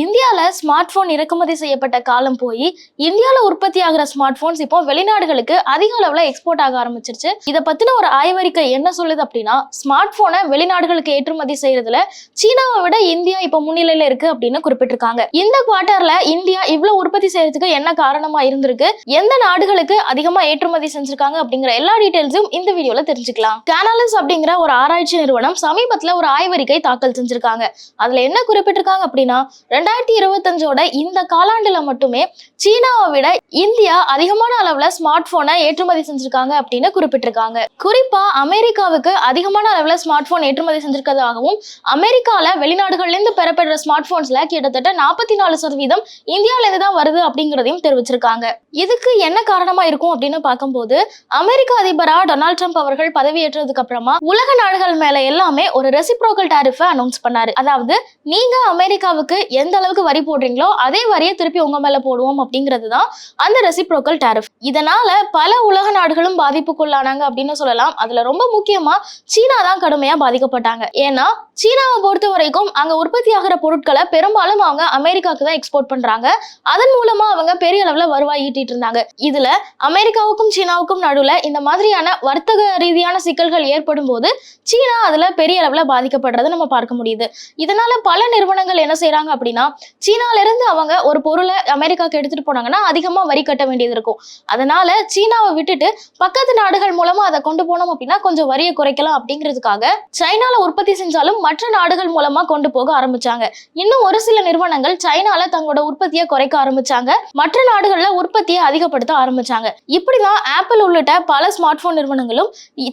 இந்தியாவில் smart phone இறக்குமதி செய்யப்பட்ட காலம் போய் இந்தியாவில் உற்பத்தி ஆகிற ஸ்மார்ட் ஃபோன்ஸ் இப்போ வெளிநாடுகளுக்கு அதிக அளவில் எக்ஸ்போர்ட் ஆக ஆரம்பிச்சிருச்சு. இதை பற்றின ஒரு ஆய்வறிக்கை என்ன சொல்லுது அப்படின்னா ஸ்மார்ட் ஃபோனை வெளிநாடுகளுக்கு ஏற்றுமதி செய்யறதுல சீனாவை விட இந்தியா இப்போ முன்னிலையில் இருக்கு அப்படின்னு குறிப்பிட்டிருக்காங்க. இந்த குவார்டர்ல இந்தியா இவ்வளோ உற்பத்தி செய்யறதுக்கு என்ன காரணமா இருந்திருக்கு? எந்த நாடுகளுக்கு அதிகமாக ஏற்றுமதி செஞ்சிருக்காங்க அப்படிங்கிற எல்லா டீட்டெயில்ஸும் இந்த வீடியோவில் தெரிஞ்சுக்கலாம். கேனாலிஸ் அப்படிங்கிற ஒரு ஆராய்ச்சி நிறுவனம் சமீபத்தில் ஒரு ஆய்வறிக்கை தாக்கல் செஞ்சிருக்காங்க. அதில் என்ன குறிப்பிட்டிருக்காங்க அப்படின்னா ரெண்டாயிரத்தி இருபத்தஞ்சோட இந்த காலாண்டுல மட்டுமே சீனாவை விட இந்தியா அதிகமான அளவுல ஸ்மார்ட் போனை ஏற்றுமதி செஞ்சிருக்காங்க அப்படின்னு குறிப்பிட்டிருக்காங்க. குறிப்பா அமெரிக்காவுக்கு அதிகமான அளவுல ஸ்மார்ட் போன் ஏற்றுமதி செஞ்சிருக்கிறதாகவும் அமெரிக்கால வெளிநாடுகள்ல இருந்து பெறப்படுற ஸ்மார்ட் போன்ஸ்ல கிட்டத்தட்ட நாற்பத்தி நாலு சதவீதம் இந்தியால இருந்து தான் வருது அப்படிங்கிறதையும் தெரிவிச்சிருக்காங்க. இதுக்கு என்ன காரணமா இருக்கும் அப்படின்னு பார்க்கும்போது அமெரிக்க அதிபரா டொனால்ட் ட்ரம்ப் அவர்கள் பதவியேற்றதுக்கு அப்புறமா உலக நாடுகள் மேல எல்லாமே ஒரு ரெசிப்ரோக்கல் டாரிஃபை அனௌன்ஸ் பண்ணாரு. அதாவது நீங்க அமெரிக்காவுக்கு எந்த எந்த அளவுக்கு வரி போடுறீங்களோ அதே வரியை திருப்பி உங்க மேல போடுவோம் அப்படிங்கிறது தான் அந்த ரெசிப்ரோக்கல் டேரிஃப் இதனால பல உலக நாடுகளும் பாதிப்புக்குள்ளானாங்க அப்படின்னு சொல்லலாம். அதுல ரொம்ப முக்கியமா சீனா தான் கடுமையா பாதிக்கப்பட்டாங்க. ஏன்னா சீனாவை பொறுத்த வரைக்கும் அங்க உற்பத்தி ஆகிற பொருட்களை பெரும்பாலும் அவங்க அமெரிக்காவுக்கு தான் எக்ஸ்போர்ட் பண்றாங்க. அதன் மூலமா அவங்க பெரிய அளவுல வருவாய் ஈட்டிட்டு இருந்தாங்க. இதுல அமெரிக்காவுக்கும் சீனாவுக்கும் நடுவுல இந்த மாதிரியான வர்த்தக ரீதியான சிக்கல்கள் ஏற்படும் போது சீனா அதுல பெரிய அளவுல பாதிக்கப்படுறதை நம்ம பார்க்க முடியுது. இதனால பல நிறுவனங்கள் என்ன செய்யறாங்க அப்படின்னா சீனால இருந்து அவங்க ஒரு பொருளை அமெரிக்காவுக்கு எடுத்துட்டு போனாங்கன்னா அதிகமா வரி கட்ட வேண்டியது இருக்கும். அதனால சீனாவை விட்டுட்டு பக்கத்து நாடுகள் மூலமா அதை கொண்டு போனோம் அப்படின்னா கொஞ்சம் வரியை குறைக்கலாம் அப்படிங்கிறதுக்காக சைனால உற்பத்தி செஞ்சாலும் மற்ற நாடுகள் மூலமா கொண்டு போக ஆரம்பிச்சாங்க. இன்னும் ஒரு சில நிறுவனங்கள் சைனால தங்களோட உற்பத்தியை குறைக்க ஆரம்பிச்சாங்க. மற்ற நாடுகள்ல உற்பத்தியை அதிகப்படுத்த ஆரம்பிச்சாங்க. இப்படிதான் ஆப்பிள் உள்ளிட்ட பல ஸ்மார்ட் போன் நிறுவனங்களும்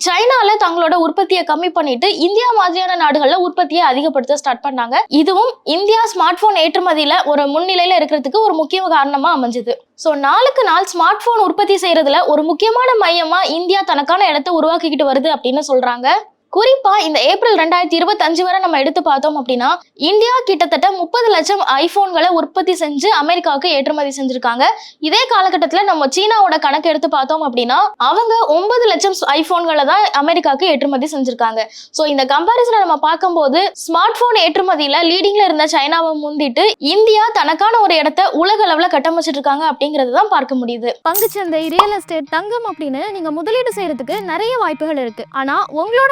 சைனால தங்களோட உற்பத்தியை கம்மி பண்ணிட்டு இந்தியா மாதிரியான நாடுகள்ல உற்பத்தியை அதிகப்படுத்த ஸ்டார்ட் பண்ணாங்க. இதுவும் இந்தியா ஸ்மார்ட் போன் ஏற்றுமதியில ஒரு முன்னிலையில இருக்கிறதுக்கு ஒரு முக்கிய காரணமா அமைஞ்சது. ஸோ நாளுக்கு நாள் ஸ்மார்ட் போன் உற்பத்தி செய்யறதுல ஒரு முக்கியமான மையமா இந்தியா தனக்கான இடத்தை உருவாக்கிக்கிட்டு வருது அப்படின்னு சொல்றாங்க குறிப்பா இந்த ஏப்ரல் ரெண்டாயிரத்தி இருபத்தஞ்சு வரை நம்ம எடுத்து பார்த்தோம் அப்படின்னா இந்தியா கிட்டத்தட்ட முப்பது லட்சம் ஐபோன்களை உற்பத்தி செஞ்சு அமெரிக்காவுக்கு ஏற்றுமதி செஞ்சிருக்காங்க. இதே காலகட்டத்தில் நம்ம சீனாவோட கணக்கு எடுத்து பார்த்தோம் அப்படின்னா அவங்க ஒன்பது லட்சம் ஐபோன்களை தான் அமெரிக்காவுக்கு ஏற்றுமதி செஞ்சிருக்காங்க. ஸோ இந்த கம்பாரிசனை நம்ம பார்க்கும்போது ஸ்மார்ட் போன் ஏற்றுமதியில லீடிங்ல இருந்த சைனாவை முந்திட்டு இந்தியா தனக்கான ஒரு இடத்த உலக அளவில் கட்டமைச்சிட்டு இருக்காங்க அப்படிங்கிறது தான் பார்க்க முடியுது. பங்குச்சந்தை ரியல் எஸ்டேட் தங்கம் அப்படின்னு நீங்க முதலீடு செய்யறதுக்கு நிறைய வாய்ப்புகள் இருக்கு. ஆனா உங்களோட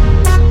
Thank you